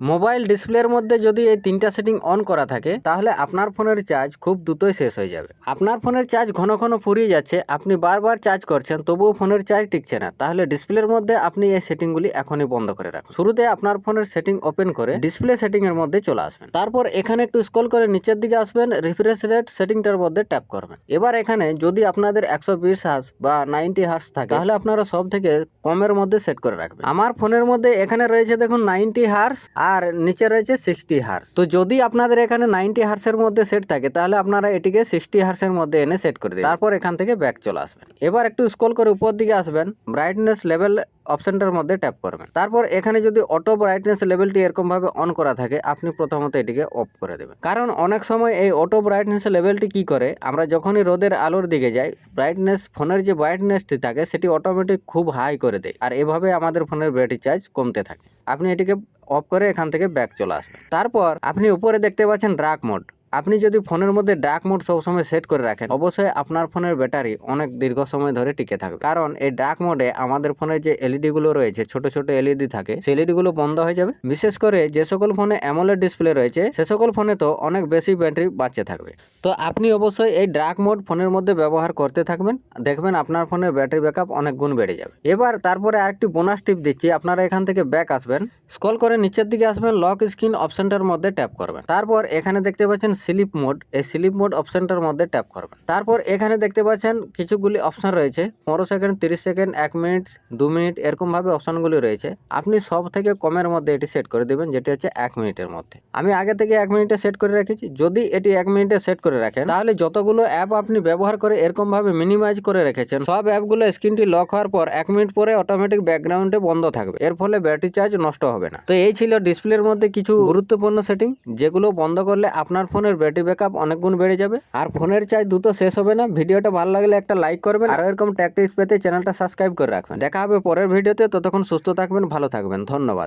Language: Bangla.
মোবাইল ডিসপ্লের মধ্যে যদি এই তিনটা সেটিং অন করা থাকে, তাহলে আপনার ফোনের চার্জ খুব দ্রুতই শেষ হয়ে যাবে। আপনার ফোনের চার্জ ঘন ঘন ফুরিয়ে যাচ্ছে, আপনি বারবার চার্জ করছেন, তবুও ফোনের চার্জ টিকছে না। তাহলে ডিসপ্লের মধ্যে আপনি এই সেটিংগুলি এখনই বন্ধ করে রাখুন। শুরুতে আপনার ফোনের সেটিং ওপেন করে ডিসপ্লে সেটিং এর মধ্যে চলে আসবেন। তারপর এখানে একটু স্ক্রল করে নিচের দিকে আসবেন, রিফ্রেশ রেট সেটিংটার মধ্যে ট্যাপ করবেন। এবার এখানে যদি আপনাদের একশো বিশ হার্স বা নাইনটি হার্স থাকে, তাহলে আপনারা সব থেকে কমের মধ্যে সেট করে রাখবেন। আমার ফোনের মধ্যে এখানে রয়েছে দেখুন, নাইনটি হার্স আর নিচে রয়েছে সিক্সটি হার্স তো যদি আপনাদের এখানে নাইনটি হার্সের মধ্যে সেট থাকে, তাহলে আপনারা এটিকে সিক্সটি হার্সের মধ্যে এনে সেট করে দিন তারপর এখান থেকে ব্যাক চলে আসবেন। এবার একটু স্কোল করে উপর দিকে আসবেন। ব্রাইটনেস লেভেল অপশনটার মধ্যে ট্যাপ করবেন। তারপর এখানে যদি অটো ব্রাইটনেস লেভেলটি এরকমভাবে অন করা থাকে, আপনি প্রথমত এটিকে অফ করে দেবেন। কারণ অনেক সময় এই অটো ব্রাইটনেস লেভেলটি কি করে? আমরা যখনই রোদের আলোর দিকে যাই ব্রাইটনেস ফোনের যে ব্রাইটনেসটি থাকে, সেটি অটোমেটিক খুব হাই করে দেয়। আর এভাবে আমাদের ফোনের ব্যাটারি চার্জ কমতে থাকে। আপনি এটিকে অফ করে এখান থেকে ব্যাক চলে আসবেন। তারপর আপনি উপরে দেখতে পাচ্ছেন ড্রাক মোড আপনি যদি ফোনের মধ্যে ডার্ক মোড সবসময় সেট করে রাখেন, অবশ্যই আপনার ফোনের ব্যাটারি অনেক দীর্ঘ সময় ধরে টিকে থাকবে। কারণ এই ডার্ক মোডে আমাদের ফোনের যে এলইডি গুলো রয়েছে, ছোট ছোট এলইডি থাকে, সেই এলইডি গুলো বন্ধ হয়ে যাবে। বিশেষ করে যে সকল ফোনে অ্যামোলেড ডিসপ্লে রয়েছে, সে সকল ফোনে তো অনেক বেশি ব্যাটারি বাঁচতে থাকবে। তো আপনি অবশ্যই এই ডার্ক মোড ফোনের মধ্যে ব্যবহার করতে থাকবেন, দেখবেন আপনার ফোনের ব্যাটারি ব্যাকআপ অনেক গুণ বেড়ে যাবে। এবার তারপরে আরেকটি বোনাস টিপ দিচ্ছি, আপনারা এখান থেকে ব্যাক আসবেন স্ক্রল করে নিচের দিকে আসবেন লক স্ক্রিন অপশনটার মধ্যে ট্যাপ করবেন। তারপর এখানে দেখতে পাচ্ছেন স্লিপ মোড, এই স্লিপ মোড অপশনটার মধ্যে ট্যাপ করবেন। তারপর এখানে দেখতে পাচ্ছেন কিছুগুলি অপশন রয়েছে। পনেরো সেকেন্ড, তিরিশ সেকেন্ড, এক মিনিট, দু মিনিট এরকম ভাবে অপশনগুলি রয়েছে। আপনি সব থেকে কমের মধ্যে এটি সেট করে দেবেন, যেটি হচ্ছে এক মিনিটের মধ্যে। আমি আগে থেকে এক মিনিটে সেট করে রেখেছি। যদি এটি এক মিনিটে সেট করে রাখেন, তাহলে যতগুলো অ্যাপ আপনি ব্যবহার করে এরকম ভাবে মিনিমাইজ করে রেখেছেন, সব অ্যাপগুলো স্ক্রিনটি লক হওয়ার পর এক মিনিট পরে অটোমেটিক ব্যাকগ্রাউন্ডে বন্ধ থাকবে। এর ফলে ব্যাটারি চার্জ নষ্ট হবে না। তো এই ছিল ডিসপ্লের মধ্যে কিছু গুরুত্বপূর্ণ সেটিং, যেগুলো বন্ধ করলে আপনার ফোনের ব্যাটারি ব্যাকআপ অনেক গুণ বেড়ে যাবে। আর ফোনের চার্জ দ্রুত শেষ হবে না। ভিডিওটা ভালো লাগলে একটা লাইক করবেন। আর এরকম ট্যাকটিক্স পেতে চ্যানেলটা সাবস্ক্রাইব করে রাখবেন। দেখা হবে পরের ভিডিওতে। ততক্ষণ সুস্থ থাকবেন, ভালো থাকবেন। ধন্যবাদ।